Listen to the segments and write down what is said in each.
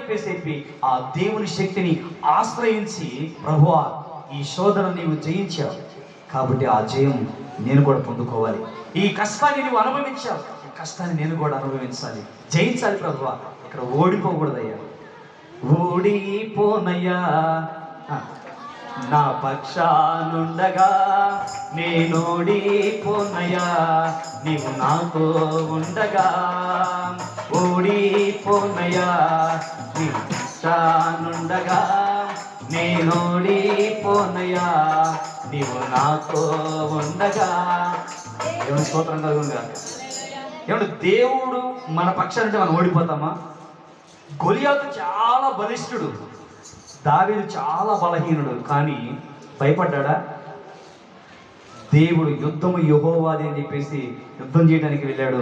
చెప్పేసి చెప్పి ఆ దేవుని శక్తిని ఆశ్రయించి ప్రభువా ఈ శోధన నీవు జయించావు. కాబట్టి ఆ జయం నేను కూడా పొందుకోవాలి. ఈ కష్టాన్ని నువ్వు అనుభవించావు. ఈ కష్టాన్ని నేను కూడా అనుభవించాలి. జయించాలి ప్రభు ఇక్కడ ఓడిపోకూడదయ్యా. ఓడిపోనయ్యా. నా పక్షానుండగా నేనోడిపోనయ్యా నీవు నాతో ఉండగా ఓడిపోనయా? నీ నేనోడిపోనయా నీవు నాతో ఉండగా. దేవుని స్తోత్రం కలుగునుగా ఏమంటే దేవుడు మన పక్షానంటే మనం ఓడిపోతామా? గొలియాతు చాలా బలిష్ఠుడు దావీదు చాలా బలహీనుడు. కానీ భయపడ్డా దేవుడు యుద్ధము యహోవాది అని చెప్పేసి యుద్ధం చేయడానికి వెళ్ళాడు.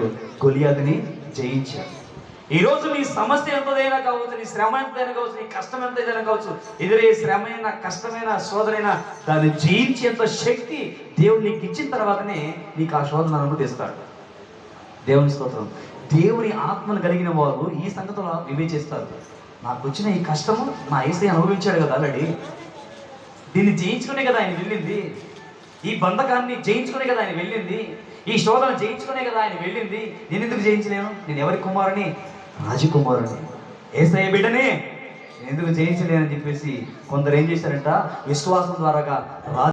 గొలియాతుని జయించాడు. ఈ రోజు నీ సమస్య ఎంతదైనా కావచ్చు నీ శ్రమ ఎంతైనా కావచ్చు నీ కష్టం ఎంతైనా కావచ్చు ఎదురే శ్రమైన కష్టమైన శోధనైనా దాన్ని జయించేంత శక్తి దేవుడు నీకు ఇచ్చిన తర్వాతనే నీకు ఆ శోధన అనుమతిస్తాడు దేవుని స్తోత్రం. దేవుని ఆత్మను కలిగిన వారు ఈ సంగతిలో వివేచిస్తారు. నాకు వచ్చిన ఈ కష్టము నా ఏసై అనుభవించాడు కదా ఆల్రెడీ. దీన్ని జయించుకునే కదా ఆయన వెళ్ళింది. ఈ బంధకాన్ని జయించుకునే కదా ఆయన వెళ్ళింది. ఈ శోధన జయించుకునే కదా ఆయన వెళ్ళింది. నేను ఎందుకు జయించలేను? నేను ఎవరి కుమారుని? రాజకుమారుని ఏసయ్య బిడ్డనే ఎందుకు జయించలేనని చెప్పేసి కొందరు ఏం చేశారంట? విశ్వాసం ద్వారాగా రాజు